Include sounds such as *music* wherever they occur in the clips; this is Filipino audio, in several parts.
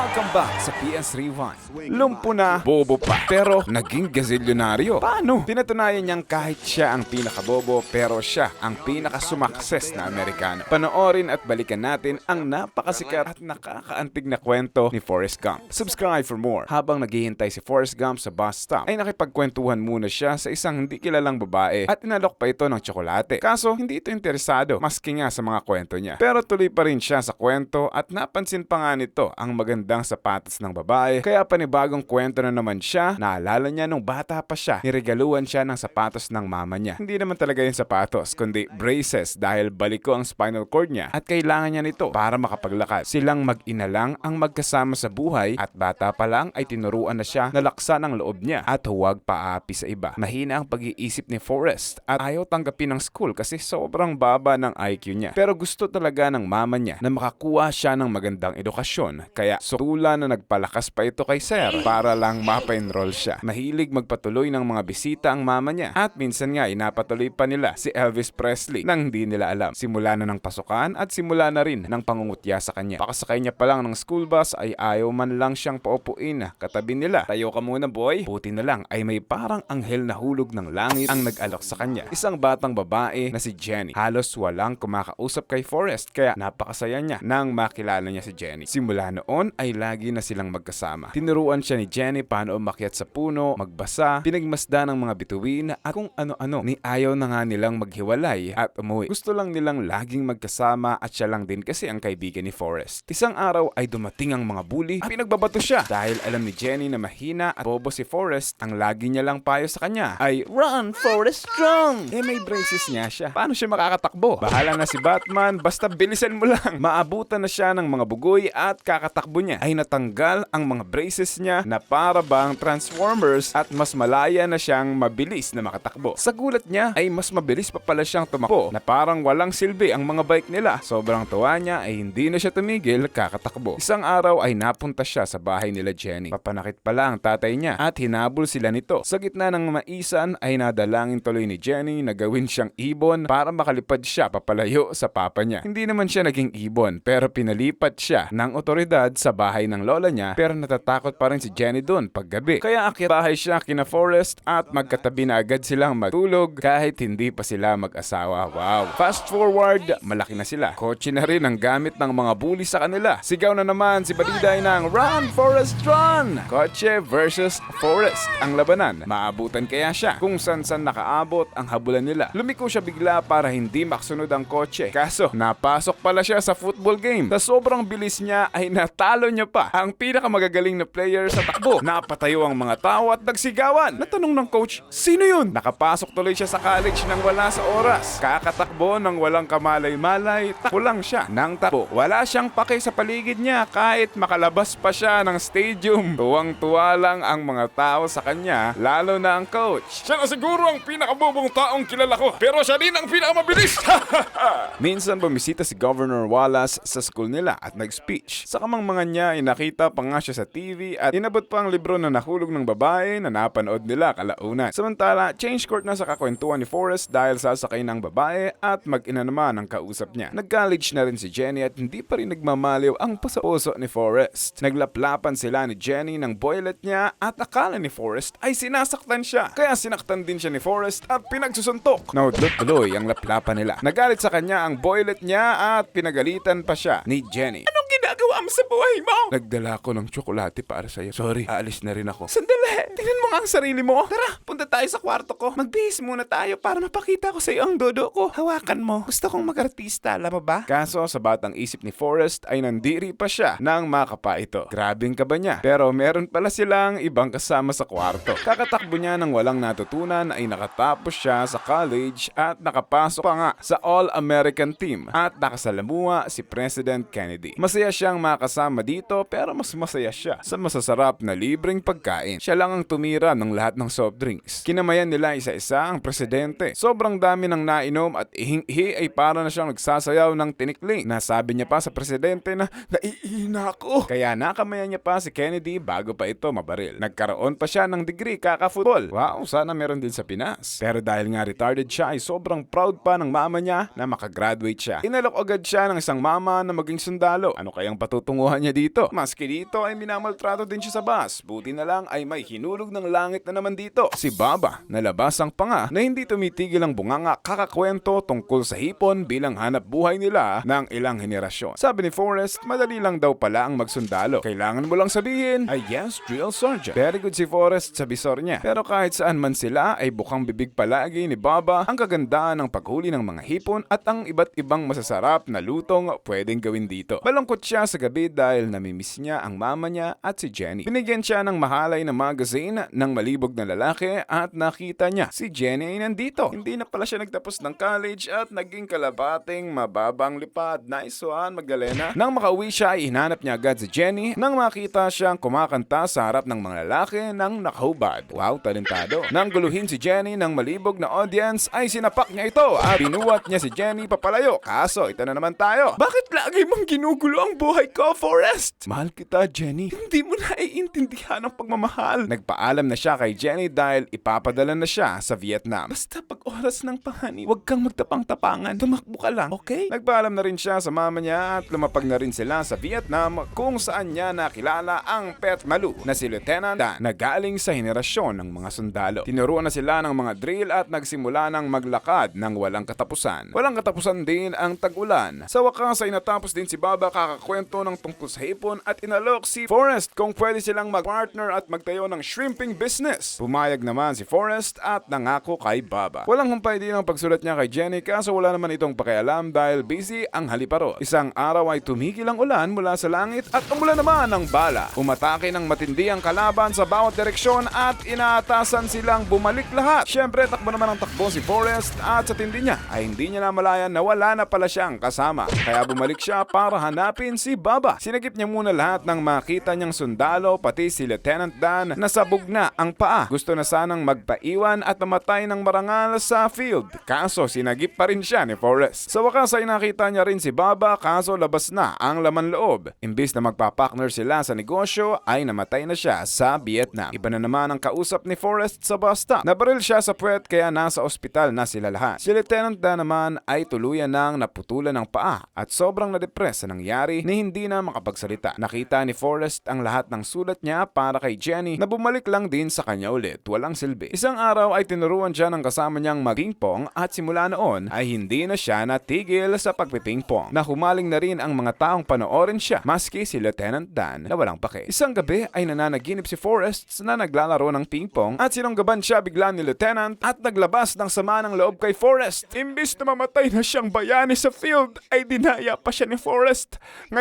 Welcome back sa PS Rewind. Lumpo na, bobo pa, pero naging gazilyonaryo. Paano? Pinatunayan niyang kahit siya ang pinakabobo, pero siya ang pinakasumakses na Amerikano. Panoorin at balikan natin ang napakasikat at nakakaantig na kwento ni Forrest Gump. Subscribe for more. Habang naghihintay si Forrest Gump sa bus stop, ay nakipagkwentuhan muna siya sa isang hindi kilalang babae at inalok pa ito ng tsokolate. Kaso, hindi ito interesado, maski nga sa mga kwento niya. Pero tuloy pa rin siya sa kwento at napansin pa nga nito ang magandang sapatos ng babae. Kaya panibagong kwento na naman siya, naalala niya nung bata pa siya, niregaluhan siya ng sapatos ng mama niya. Hindi naman talaga yung sapatos, kundi braces dahil baliko ang spinal cord niya at kailangan niya nito para makapaglakad. Silang mag-ina lang ang magkasama sa buhay at bata pa lang ay tinuruan na siya na laksan ang loob niya at huwag paapi sa iba. Mahina ang pag-iisip ni Forrest at ayaw tanggapin ng school kasi sobrang baba ng IQ niya. Pero gusto talaga ng mama niya na makakuha siya ng magandang edukasyon. Kaya sutula na nagpalakas pa ito kay Sir para lang mapa-enroll siya. Mahilig magpatuloy ng mga bisita ang mama niya at minsan nga inapatuloy pa nila si Elvis Presley nang hindi nila alam. Simula na ng pasukan at simula na rin ng pangungutya sa kanya. Pakasakay niya pa lang ng school bus ay ayaw man lang siyang paupuin katabi nila. Tayo ka muna boy. Buti na lang ay may parang anghel na hulog ng langit ang nag-alok sa kanya. Isang batang babae na si Jenny. Halos walang kumakausap kay Forrest kaya napakasaya niya nang makilala niya si Jenny. Simula noon ay lagi na silang magkasama. Tinuruan siya ni Jenny paano umakyat sa puno, magbasa, pinagmasda ng mga bituin at kung ano-ano. Ni ayaw na nga nilang maghiwalay at umuwi. Gusto lang nilang laging magkasama at siya lang din kasi ang kaibigan ni Forrest. Isang araw ay dumating ang mga bully at pinagbabato siya dahil alam ni Jenny na mahina at bobo si Forrest. Ang lagi niya lang payo sa kanya ay Run, Forrest, strong! Eh may braces niya siya. Paano siya makakatakbo? Bahala na si Batman, basta bilisan mo lang. Maabutan na siya ng mga bugoy at kakatakbo niya ay natanggal ang mga braces niya na para bang Transformers at mas malaya na siyang mabilis na makatakbo. Sa gulat niya ay mas mabilis pa pala siyang tumakbo na parang walang silbi ang mga bike nila. Sobrang tuwa niya ay hindi na siya tumigil kakatakbo. Isang araw ay napunta siya sa bahay nila Jenny. Papanakit pala ang tatay niya at hinabol sila nito. Sa gitna ng maisan ay nadalangin tuloy ni Jenny na gawin siyang ibon para makalipad siya papalayo sa papa niya. Hindi naman siya naging ibon pero pinalipat siya ng otoridad sa bahay ng lola niya pero natatakot pa rin si Jenny doon paggabi. Kaya akyat bahay siya kina Forrest at magkatabi na agad silang matulog kahit hindi pa sila mag-asawa. Wow! Fast forward, malaki na sila. Kotse na rin ang gamit ng mga bully sa kanila. Sigaw na naman si Badiday ng Run, Forrest, Run! Kotse versus Forrest ang labanan. Maabutan kaya siya kung saan nakaabot ang habulan nila. Lumiko siya bigla para hindi maksunod ang kotse. Kaso, napasok pala siya sa football game. Sa sobrang bilis niya ay natalo niya pa ang pinakamagagaling na player sa takbo. *laughs* Napatayo ang mga tao at nagsigawan. Natanong ng coach, sino yun? Nakapasok tuloy siya sa college nang wala sa oras. Kakatakbo nang walang kamalay-malay, takbo lang siya ng takbo. Wala siyang pake sa paligid niya kahit makalabas pa siya ng stadium. Tuwang-tuwa lang ang mga tao sa kanya, lalo na ang coach. Siya na siguro ang pinakabubong taong kilala ko, pero siya din ang pinakamabilis. *laughs* Minsan bumisita si Governor Wallace sa school nila at nag-speech. Sa kamangmangan niya, inakita pa nga siya sa TV at inabot pa ang libro na nahulog ng babae na napanood nila kalaunan. Samantala, change court na sa kakwentuhan ni Forrest dahil sasakay ng babae at mag-ina naman ang kausap niya. Nag-college na rin si Jenny at hindi pa rin nagmamaliw ang pasaoso ni Forrest. Naglaplapan sila ni Jenny ng boylet niya at akala ni Forrest ay sinasaktan siya. Kaya sinaktan din siya ni Forrest at pinagsusuntok. Naudlot tuloy ang laplapan nila. Nagalit sa kanya ang boylet niya at pinagalitan pa siya ni Jenny. Anong ginagawa mo sa buhay mo? Nagdala ko ng tsokolate para sa'yo. Sorry, aalis na rin ako. Sandali! Tingnan mo nga ang sarili mo. Tara, punta tayo sa kwarto ko. Magbihis muna tayo para mapakita ko sa iyo ang dodo ko. Hawakan mo. Gusto kong mag-artista, alam mo ba? Kaso sa batang isip ni Forrest ay nandiri pa siya nang makapa ito. Grabing kaba niya. Pero meron pala silang ibang kasama sa kwarto. Kakatakbo niya nang walang natutunan ay nakatapos siya sa college at nakapasok pa nga sa All-American team at nakasalamuha si President Kennedy. Masaya siyang makasama dito pero mas masaya siya sa masasarap na libreng pagkain. Siya lang ang tumira ng lahat ng soft drinks. Kinamayan nila isa-isa ang presidente. Sobrang dami ng nainom at ihing-ihi ay para na siyang nagsasayaw ng tinikling. Nasabi niya pa sa presidente na naiihina ako. Kaya nakamayan niya pa si Kennedy bago pa ito mabaril. Nagkaroon pa siya ng degree kaka-football. Wow, sana meron din sa Pinas. Pero dahil nga retarded siya ay sobrang proud pa ng mama niya na makagraduate siya. Inalok agad siya ng isang mama na maging sundalo. Ano kayang ang patutunguhan niya dito. Maski dito ay minamaltrato din siya sa bus. Buti na lang ay may hinulog ng langit na naman dito. Si Baba, nalabas ang panga na hindi tumitigil ang bunganga kakakwento tungkol sa hipon bilang hanap buhay nila ng ilang henerasyon. Sabi ni Forrest, madali lang daw pala ang magsundalo. Kailangan mo lang sabihin, ay yes, drill sergeant. Very good si Forrest sa bisor niya. Pero kahit saan man sila ay bukang bibig palagi ni Baba ang kagandaan ng paghuli ng mga hipon at ang iba't ibang masasarap na lutong pwedeng gawin dito. Balungkot siya sa gabi dahil namimiss niya ang mama niya at si Jenny. Binigyan siya ng mahalay na magazine ng malibog na lalaki at nakita niya si Jenny ay nandito. Hindi na pala siya nagtapos ng college at naging kalabating mababang lipad. Nice one, Magdalena. Nang makauwi siya ay hinanap niya agad si Jenny nang makita siyang kumakanta sa harap ng mga lalaki ng nakahubad. Wow, talentado. Nang guluhin si Jenny ng malibog na audience ay sinapak niya ito at binuwat niya si Jenny papalayo. Kaso ito na naman tayo. Bakit lagi mong ginugulo ang buhay ko, Forrest? Mahal kita, Jenny. Hindi mo naiintindihan ang pagmamahal. Nagpaalam na siya kay Jenny dahil ipapadala na siya sa Vietnam. Basta pag oras ng panganib, huwag kang magtapang-tapangan. Tumakbo ka lang, okay? Nagpaalam na rin siya sa mama niya at lumapag na rin sila sa Vietnam kung saan niya nakilala ang Pet Malu na si Lieutenant Dan na galing sa henerasyon ng mga sundalo. Tinuruan na sila ng mga drill at nagsimula ng maglakad ng walang katapusan. Walang katapusan din ang tag-ulan. Sa wakas ay natapos din si Baba kakakwento ng tungkol sa hipon at inalok si Forrest kung pwede silang mag-partner at magtayo ng shrimping business. Pumayag naman si Forrest at nangako kay Baba. Walang humpay din ang pagsulat niya kay Jenny kaso wala naman itong pakialam dahil busy ang haliparo. Isang araw ay tumigil ang ulan mula sa langit at umulan naman ng bala. Umatake ng matindi ang kalaban sa bawat direksyon at inaatasan silang bumalik lahat. Siyempre takbo naman ang takbo si Forrest at sa tindi niya ay hindi niya namalayan na wala na pala siyang kasama. Kaya bumalik siya para hanapin si Baba. Sinagip niya muna lahat ng makita niyang sundalo pati si Lieutenant Dan na sabog na ang paa. Gusto na sanang magpaiwan at namatay ng marangal sa field. Kaso sinagip pa rin siya ni Forrest. Sa wakas ay nakita niya rin si Baba kaso labas na ang laman loob. Imbis na magpapartner sila sa negosyo ay namatay na siya sa Vietnam. Iba na naman ang kausap ni Forrest sa bus stop. Nabaril siya sa puwet kaya nasa ospital na sila lahat. Si Lieutenant Dan naman ay tuluyan nang naputulan ng paa at sobrang na-depress sa nangyari ni hindi na makapagsalita. Nakita ni Forrest ang lahat ng sulat niya para kay Jenny na bumalik lang din sa kanya ulit. Walang silbi. Isang araw ay tinuruan siya ng kasama niyang mag-ping-pong at simula noon ay hindi na siya natigil sa pagpiping-pong. Na humaling na rin ang mga taong panoorin siya maski si Lieutenant Dan na walang pake. Isang gabi ay nananaginip si Forrest na naglalaro ng ping-pong at sinunggaban siya bigla ni Lieutenant at naglabas ng sama ng loob kay Forrest. Imbis na mamatay na siyang bayani sa field ay dinaya pa siya ni Forrest.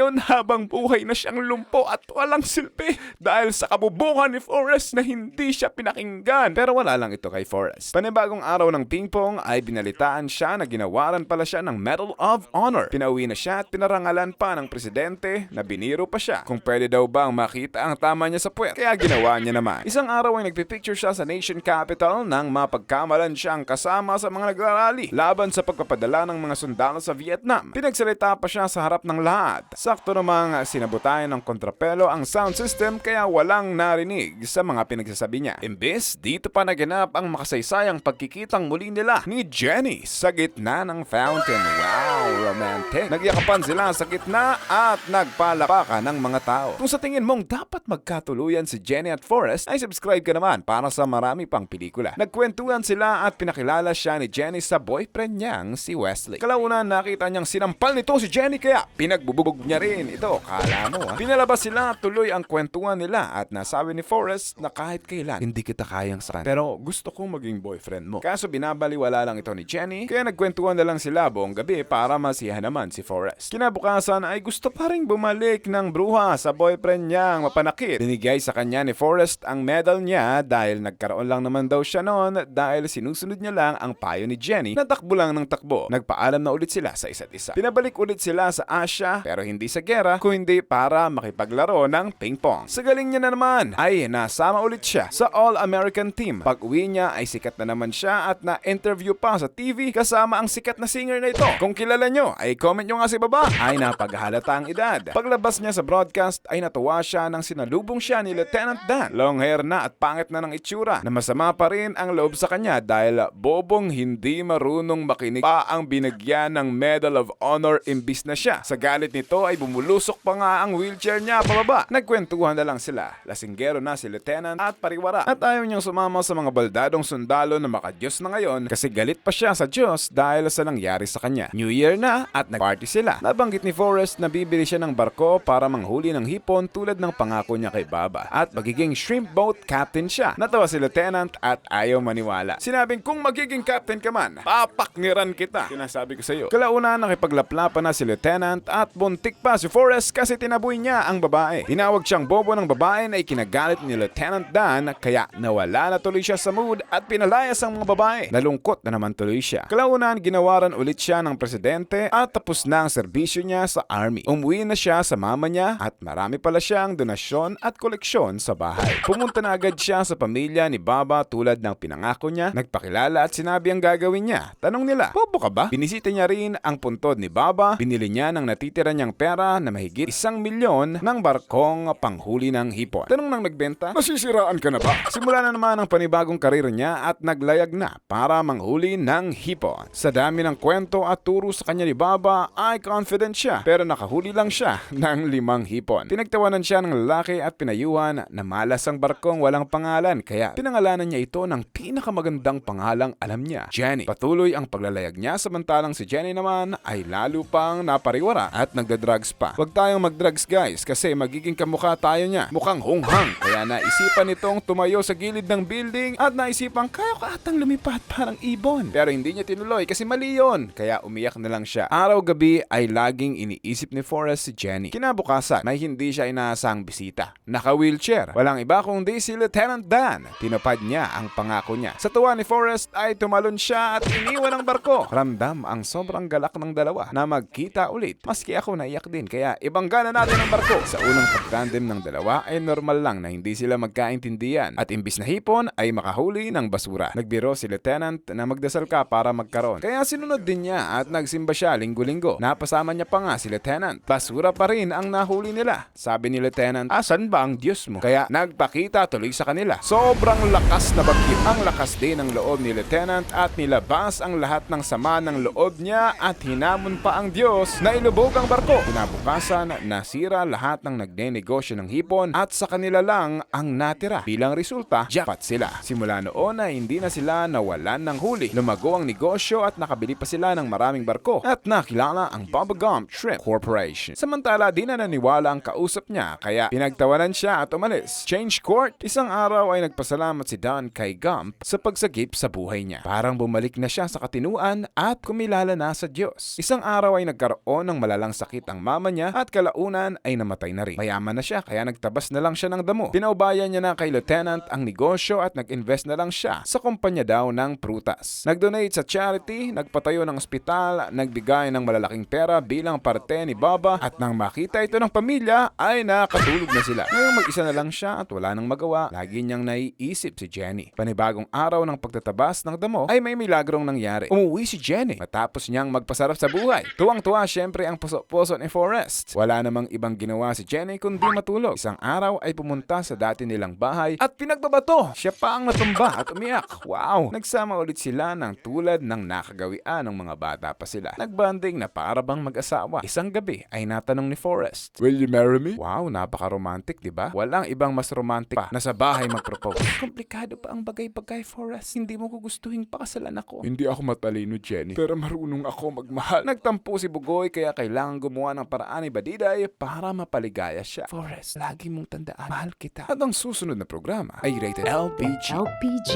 Ngayon habang buhay na siyang lumpo at walang silbi dahil sa kabubungan ni Forrest na hindi siya pinakinggan. Pero wala lang ito kay Forrest. Panibagong araw ng ping-pong ay binalitaan siya na ginawaran pala siya ng Medal of Honor. Pinauwi na siya at pinarangalan pa ng presidente na biniro pa siya kung pwede daw bang makita ang tama niya sa puwet. Kaya ginawa niya naman. Isang araw ay nagpipicture siya sa Nation Capital nang mapagkamalan siyang kasama sa mga nagrarally laban sa pagpapadala ng mga sundalo sa Vietnam. Pinagsalita pa siya sa harap ng lahat. Sakto namang sinabutayan ng kontrapelo ang sound system kaya walang narinig sa mga pinagsasabi niya. Imbes, dito pa naganap ang makasaysayang pagkikitang muli nila ni Jenny sa gitna ng fountain. Wow, romantic. Nagyakapan sila sa gitna at nagpalapakan ng mga tao. Kung sa tingin mong dapat magkatuluyan si Jenny at Forrest, ay subscribe ka naman para sa marami pang pelikula. Nagkwentuhan sila at pinakilala siya ni Jenny sa boyfriend niyang si Wesley. Kalaunan nakita niyang sinampal nito si Jenny kaya pinagbubugog niya rin ito. Kala mo ha? Pinalabas sila tuloy ang kwentuhan nila at nasabi ni Forrest na kahit kailan hindi kita kayang saran. Pero gusto kong maging boyfriend mo. Kaso binabaliwala lang ito ni Jenny kaya nagkwentuhan na lang sila buong gabi para masiyahan naman si Forrest. Kinabukasan ay gusto pa rin bumalik ng bruha sa boyfriend niyang mapanakit. Binigay sa kanya ni Forrest ang medal niya dahil nagkaroon lang naman daw siya noon dahil sinusunod niya lang ang payo ni Jenny na takbo lang ng takbo. Nagpaalam na ulit sila sa isa't isa. Pinabalik ulit sila sa Asia pero hindi sa gera kundi para makipaglaro ng ping-pong. Sa galing niya na naman ay nasama ulit siya sa All-American Team. Pag uwi niya ay sikat na naman siya at na-interview pa sa TV kasama ang sikat na singer na ito. Kung kilala nyo ay comment nyo nga sa baba ay napaghalata ang edad. Paglabas niya sa broadcast ay natuwa siya nang sinalubong siya ni Lieutenant Dan. Long hair na at pangit na ng itsura na masama pa rin ang loob sa kanya dahil bobong hindi marunong makinig pa ang binigyan ng Medal of Honor imbis na siya. Sa galit nito ay bumulusok pa nga ang wheelchair niya pababa. Nagkwentuhan na lang sila. Lasinggero na si Lieutenant at pariwara. At ayaw niyang sumama sa mga baldadong sundalo na makadiyos na ngayon kasi galit pa siya sa Diyos dahil sa nangyari sa kanya. New Year na at nag-party sila. Nabanggit ni Forrest na bibili siya ng barko para manghuli ng hipon tulad ng pangako niya kay Baba. At magiging shrimp boat captain siya. Natawa si Lieutenant at ayaw maniwala. Sinabing kung magiging captain ka man, papakniran kita. Sinasabi ko sa iyo. Kalauna nakipaglaplapan na si Lieutenant at buntik pa si Forrest kasi tinaboy niya ang babae. Tinawag siyang bobo ng babae na ikinagalit ni Lieutenant Dan kaya nawala na tuloy siya sa mood at pinalayas ang mga babae. Nalungkot na naman tuloy siya. Kalaunan ginawaran ulit siya ng presidente at tapos na ang serbisyo niya sa army. Umuwi na siya sa mama niya at marami pala siyang donasyon at koleksyon sa bahay. Pumunta na agad siya sa pamilya ni Baba tulad ng pinangako niya, nagpakilala at sinabi ang gagawin niya. Tanong nila, bobo ka ba? Binisita niya rin ang puntod ni Baba, binili niya ng natitira niyang pera na mahigit isang milyon ng barkong panghuli ng hipon. Tanong ng nagbenta, nasisiraan ka na ba? Simula na naman ang panibagong karir niya at naglayag na para manghuli ng hipon. Sa dami ng kwento at turo sa kanya ni Baba ay confident siya pero nakahuli lang siya *laughs* ng limang hipon. Pinagtawanan siya ng lalaki at pinayuhan na malas ang barkong walang pangalan kaya pinangalanan niya ito ng pinakamagandang pangalang alam niya, Jenny. Patuloy ang paglalayag niya samantalang si Jenny naman ay lalo pang napariwara at nagda-drugs pa. Huwag tayong mag-drugs guys kasi magiging kamukha tayo niya. Mukhang hunghang. Kaya naisipan nitong tumayo sa gilid ng building at naisipan kaya ko atang lumipat parang ibon. Pero hindi niya tinuloy kasi mali yun. Kaya umiyak na lang siya. Araw-gabi ay laging iniisip ni Forrest si Jenny. Kinabukasan may hindi siya inaasang bisita. Naka-wheelchair. Walang iba kundi si Lieutenant Dan. Tinupad niya ang pangako niya. Sa tuwa ni Forrest ay tumalon siya at iniwan ang barko. Ramdam ang sobrang galak ng dalawa na magkita ulit. Maski ako naiyak din kaya ibangga na natin ang barko. Sa unang pagtandem ng dalawa ay normal lang na hindi sila magkaintindihan at imbis na hipon ay makahuli ng basura. Nagbiro si Lieutenant na magdasal ka para magkaroon. Kaya sinunod din niya at nagsimba siya linggo-linggo. Napasama niya pa nga si Lieutenant. Basura pa rin ang nahuli nila. Sabi ni Lieutenant, asan ba ang Diyos mo? Kaya nagpakita tuloy sa kanila. Sobrang lakas na bagyo. Ang lakas din ng loob ni Lieutenant at nilabas ang lahat ng sama ng loob niya at hinamon pa ang Diyos na ilubog ang barko. Kinabukasan, nasira lahat ng nagnenegosyo ng hipon at sa kanila lang ang natira. Bilang resulta, jackpot sila. Simula noon ay hindi na sila nawalan ng huli. Lumago ang negosyo at nakabili pa sila ng maraming barko at nakilala ang Bubba Gump Shrimp Corporation. Samantala, di na naniwala ang kausap niya kaya pinagtawanan siya at umalis. Change court, isang araw ay nagpasalamat si Don kay Gump sa pagsagip sa buhay niya. Parang bumalik na siya sa katinuan at kumilala na sa Diyos. Isang araw ay nagkaroon ng malalang sakit ang mama niya at kalaunan ay namatay na rin. Mayaman na siya kaya nagtabas na lang siya ng damo. Pinaubayan niya na kay Lieutenant ang negosyo at nag-invest na lang siya sa kumpanya daw ng prutas. Nag-donate sa charity, nagpatayo ng ospital, nagbigay ng malalaking pera bilang parte ni Baba at nang makita ito ng pamilya ay nakatulog na sila. Ngayong mag-isa na lang siya at wala nang magawa, lagi niyang naiisip si Jenny. Panibagong araw ng pagtatabas ng damo ay may milagrong nangyari. Umuwi si Jenny matapos niyang magpasarap sa buhay. Tuwang-tuwa syempre ang puso-puso ni Forrest. Wala namang ibang ginawa si Jenny kundi matulog. Isang araw ay pumunta sa dati nilang bahay at pinagbabato. Siya pa ang natumba at umiyak. Wow! Nagsama ulit sila ng tulad ng nakagawian ng mga bata pa sila. Nagbanding na para bang mag-asawa. Isang gabi ay natanong ni Forrest, Will you marry me? Wow, napaka-romantic, di ba? Walang ibang mas romantic pa na sa bahay mag-propose. *laughs* Komplikado pa ang bagay-bagay, Forrest. Hindi mo gugustuhin pakasalan ako. Hindi ako matalino, Jenny. Pero marunong ako magmahal. Nagtampo si Bugoy kaya kailangan gumawa ng paraan ni Badiday para mapaligaya siya. Forrest, lagi mong tandaan, mahal kita. At ang susunod na programa ay rated LPG. LPG.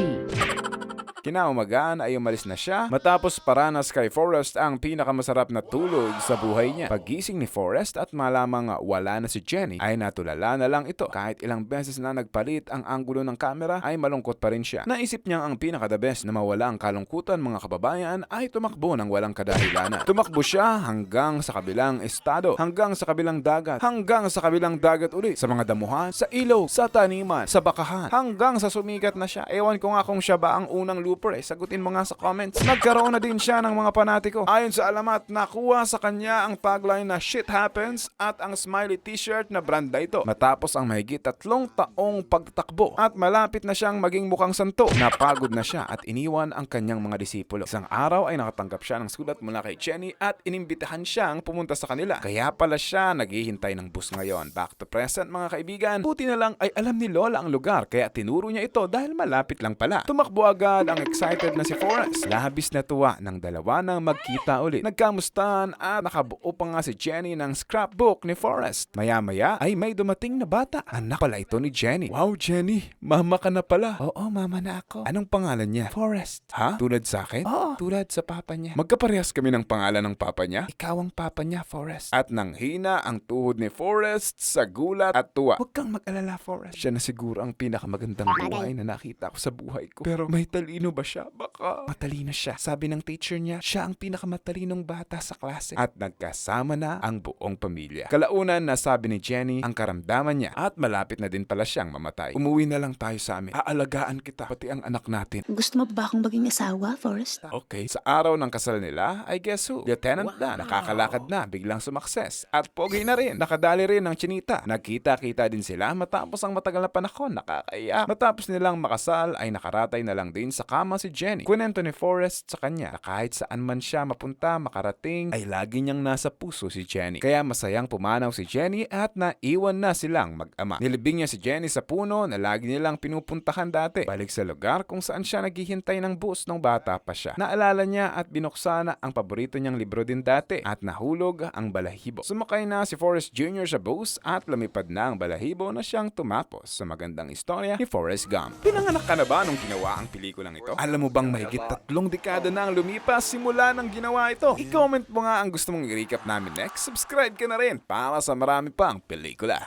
*laughs* Kinaumagaan ay umalis na siya matapos paranas kay Forrest ang pinakamasarap na tulog sa buhay niya. Pagising ni Forrest at malamang wala na si Jenny ay natulala na lang ito. Kahit ilang beses na nagpalit ang anggulo ng kamera ay malungkot pa rin siya. Naisip niyang ang pinaka-the best na mawala ang kalungkutan mga kababayan ay tumakbo ng walang kadahilanan. Tumakbo siya hanggang sa kabilang estado, hanggang sa kabilang dagat, hanggang sa kabilang dagat ulit, sa mga damuhan, sa ilog, sa taniman, sa bakahan, hanggang sa sumikat na siya. Ewan ko nga kung siya ba ang unang lumabas super eh. Sagutin mo nga sa comments. Nagkaroon na din siya ng mga panatiko. Ayon sa alamat, nakuha sa kanya ang tagline na shit happens at ang smiley t-shirt na branda ito. Matapos ang mahigit tatlong taong pagtatakbo at malapit na siyang maging mukhang santo. Napagod na siya at iniwan ang kanyang mga disipulo. Isang araw ay nakatanggap siya ng sulat mula kay Jenny at inimbitahan siyang pumunta sa kanila. Kaya pala siya naghihintay ng bus ngayon. Back to present mga kaibigan. Buti na lang ay alam ni Lola ang lugar kaya tinuro niya ito dahil malapit lang pala. Tumakbo agad ang excited na si Forrest. Labis na tuwa ng dalawa nang magkita ulit. Nagkamustahan at nakabuo pa nga si Jenny ng scrapbook ni Forrest. Maya-maya ay may dumating na bata. Anak pala ito ni Jenny. Wow, Jenny. Mama ka na pala. Oo, mama na ako. Anong pangalan niya? Forrest. Ha? Tulad sa akin? Oo. Tulad sa papa niya. Magkaparehas kami ng pangalan ng papa niya? Ikaw ang papa niya, Forrest. At nang hina ang tuhod ni Forrest sa gulat at tuwa. Huwag kang mag-alala, Forrest. Siya na siguro ang pinakamagandang buhay na nakita ko sa buhay ko. Pero may talino ba siya? Baka. Matalino siya. Sabi ng teacher niya, siya ang pinakamatalinong bata sa klase. At nagkasama na ang buong pamilya. Kalaunan nasabi ni Jenny ang karamdaman niya at malapit na din pala siyang mamatay. Umuwi na lang tayo sa amin. Aalagaan kita, pati ang anak natin. Gusto mo ba akong maging asawa, Forrest? Okay. Sa araw ng kasal nila, I guess who? Lieutenant na, nakakalakad na, biglang sumakses. At pogi na rin, nakadali rin ng chinita. Nagkita-kita din sila matapos ang matagal na panahon, nakakaiyak. Matapos nilang makasal, ay nakaratay na lang din sa kama si Jenny. Kwento ni Forrest sa kanya na kahit saan man siya mapunta, makarating, ay lagi niyang nasa puso si Jenny. Kaya masayang pumanaw si Jenny at naiwan na silang mag-ama. Nilibing niya si Jenny sa puno na lagi nilang pinupuntahan dati. Balik sa lugar kung saan siya naghihintay ng bus nung bata pa siya. Naalala niya at binuksan ang paborito niyang libro din dati at nahulog ang balahibo. Sumakay na si Forrest Jr. sa bus at lumipad na ang balahibo na siyang tumapos sa magandang istorya ni Forrest Gump. Pinanganak ka na ba nung ginawa ang pelikulang ito? Alam mo bang mahigit tatlong dekada na ang lumipas simula nang ginawa ito? I-comment mo nga ang gusto mong i-recap namin next. Subscribe ka na rin para sa marami pang pelikula.